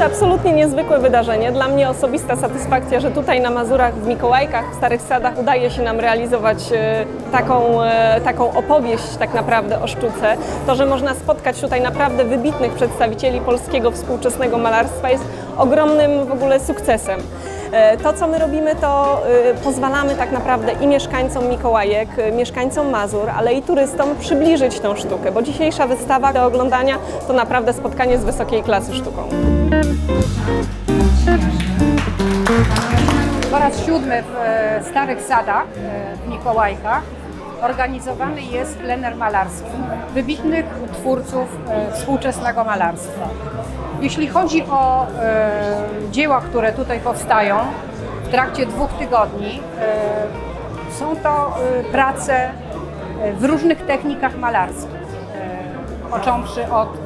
Jest absolutnie niezwykłe wydarzenie. Dla mnie osobista satysfakcja, że tutaj na Mazurach, w Mikołajkach, w Starych Sadach udaje się nam realizować e, taką, e, taką opowieść tak naprawdę o sztuce. To, że można spotkać tutaj naprawdę wybitnych przedstawicieli polskiego współczesnego malarstwa jest ogromnym w ogóle sukcesem. E, To, co my robimy, to e, pozwalamy tak naprawdę i mieszkańcom Mikołajek, e, mieszkańcom Mazur, ale i turystom przybliżyć tą sztukę, bo dzisiejsza wystawa do oglądania to naprawdę spotkanie z wysokiej klasy sztuką. Po raz siódmy w Starych Sadach w Mikołajkach organizowany jest plener malarski wybitnych twórców e, współczesnego malarstwa. Jeśli chodzi o e, dzieła, które tutaj powstają w trakcie dwóch tygodni, e, są to prace w różnych technikach malarskich. Począwszy od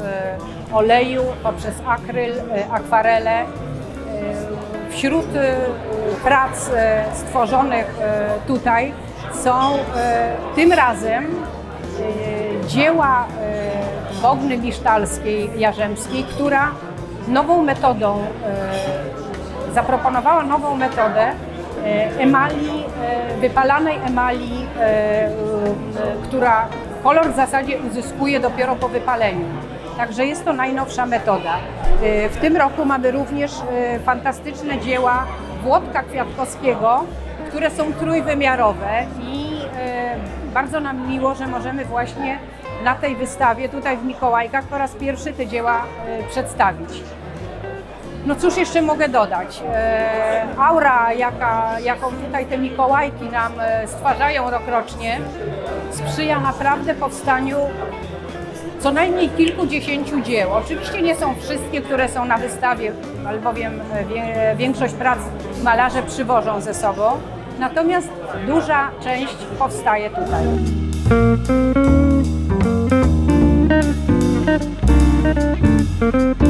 oleju, poprzez akryl, akwarele, Wśród prac stworzonych tutaj są e, tym razem e, dzieła e, Bogny Misztalskiej Jarzemskiej, która nową metodą e, zaproponowała nową metodę e, emali, e, wypalanej emali, e, e, która kolor w zasadzie uzyskuje dopiero po wypaleniu. Także jest to najnowsza metoda. E, W tym roku mamy również e, fantastyczne dzieła Włodka Kwiatkowskiego, które są trójwymiarowe i e, bardzo nam miło, że możemy właśnie na tej wystawie tutaj w Mikołajkach po raz pierwszy te dzieła e, przedstawić. No cóż jeszcze mogę dodać? E, aura, jaka, jaką tutaj te Mikołajki nam stwarzają rokrocznie, sprzyja naprawdę powstaniu co najmniej kilkudziesięciu dzieł. Oczywiście nie są wszystkie, które są na wystawie, albowiem wie, większość prac malarze przywożą ze sobą, natomiast duża część powstaje tutaj. Thank